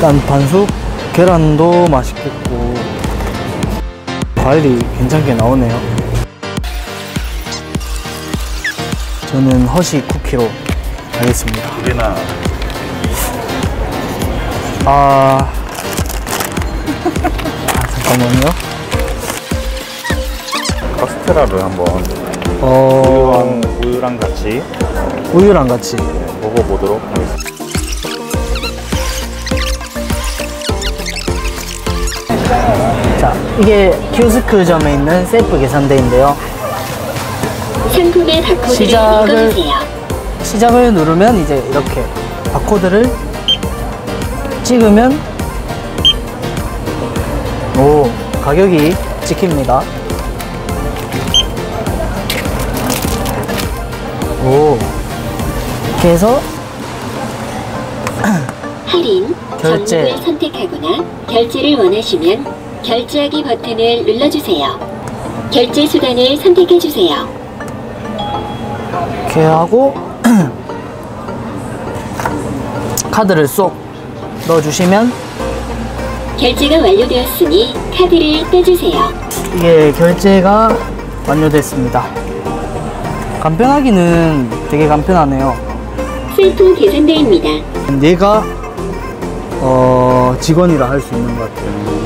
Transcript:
일단 반숙 계란도 맛있겠고 과일이 괜찮게 나오네요. 저는 허쉬 쿠키로 하겠습니다. 두 개나 아, 아 잠깐만요. 카스테라를 한번 어, 우유랑, 우유랑 같이 우유랑 같이. 먹어보도록 하겠습니다. 이게 키오스크점에 있는 셀프 계산대인데요. 상품의 바코드를 시작을- 읽어주세요. 시작을 누르면 이제 이렇게 바코드를 찍으면 오 가격이 찍힙니다. 오 이렇게 해서 할인, 결제. 정품을 선택하거나 결제를 원하시면 결제하기 버튼을 눌러주세요. 결제 수단을 선택해주세요. 이렇게 하고 카드를 쏙 넣어주시면 결제가 완료되었으니 카드를 떼주세요. 이게 결제가 완료됐습니다. 간편하기는 되게 간편하네요. 셀프 계산대입니다. 얘가 어, 직원이라 할 수 있는 것 같아요.